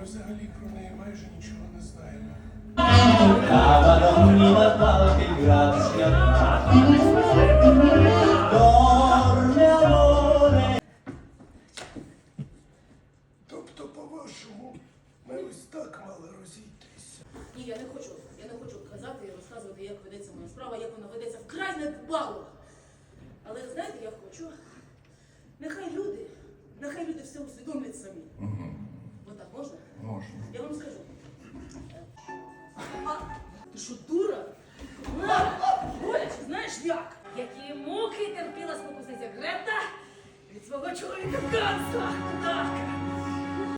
Ми взагалі про неї майже нічого не знаємо. Тобто, по-вашому, ми ось так мали розійтися. Ні, я не хочу, я не хочу казати і розказувати, як ведеться моя справа, як вона ведеться вкрай недбало. Але знаєте, я хочу. Нехай люди, нехай люди все усвідомлять самі. що дура? Боляче, знаєш як? Які муки терпіла спокусниця Грета від свого чоловіка Ганса. Так.